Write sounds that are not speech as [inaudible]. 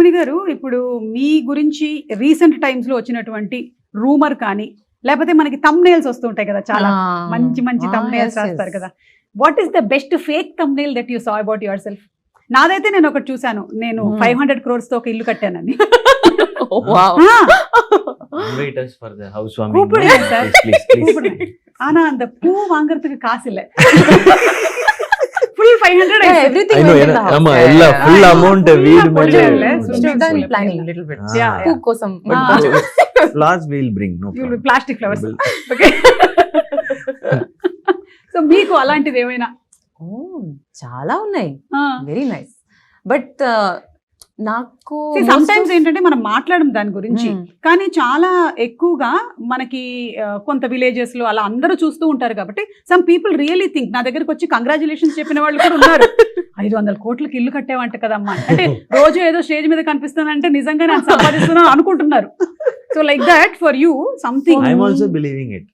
రుక్మిణి గారు ఇప్పుడు మీ గురించి రీసెంట్ టైమ్స్ లో వచ్చినటువంటి రూమర్ కానీ లేకపోతే మనకి తమ్నేల్స్ వస్తుంటాయి కదా చాలా మంచి మంచి తమ్నేల్స్ రాస్తారు కదా what is the best fake thumbnail that you saw about yourself నాదైతే నేను ఒకటి చూసాను నేను Hmm. ఫైవ్ హండ్రెడ్ క్రోర్స్ తో ఒక ఇల్లు కట్టానని వావ్ ఆ, Invite us for the housewarming. கூப்பிடுங்க no? sir. Please, please, please. கூப்பிடுங்க. ஆனா அந்த பூ வாங்குறதுக்கு காசு இல்ல full Five hundred everything I know, ஏன்னா, ஆமா, எல்லா full Ah, amount full வீடு amount மேல இல்ல, ఉంటుంది. swimming done pool planning இல்ல. little bit Ah. Yeah, పూ కోసం But Ah. the flowers we'll bring, no you problem. Plastic flowers We'll- okay so మీకు అలాంటిది ఏమైనా Oh, చాలా ఉన్నాయి Ah. వెరీ నైస్ బట్ నాకు సమ్ టైమ్స్ ఏంటంటే మనం మాట్లాడడం దాని గురించి Hmm. కానీ చాలా ఎక్కువగా మనకి ఆ, కొంత విలేజెస్ లో అలా అందరూ చూస్తూ ఉంటారు కాబట్టి సమ్ పీపుల్ రియలీ థింక్ నా దగ్గరకు వచ్చి కంగ్రాచులేషన్స్ చెప్పిన వాళ్ళు కూడా ఉన్నారు [laughs] ఐదు వందల కోట్లకి ఇల్లు కట్టేవంట కదమ్మా. అంటే రోజు ఏదో స్టేజ్ మీద కనిపిస్తానంటే నిజంగా నేను సంపాదిస్తున్నాను అనుకుంటున్నారు. So like that for you something. I'm also believing it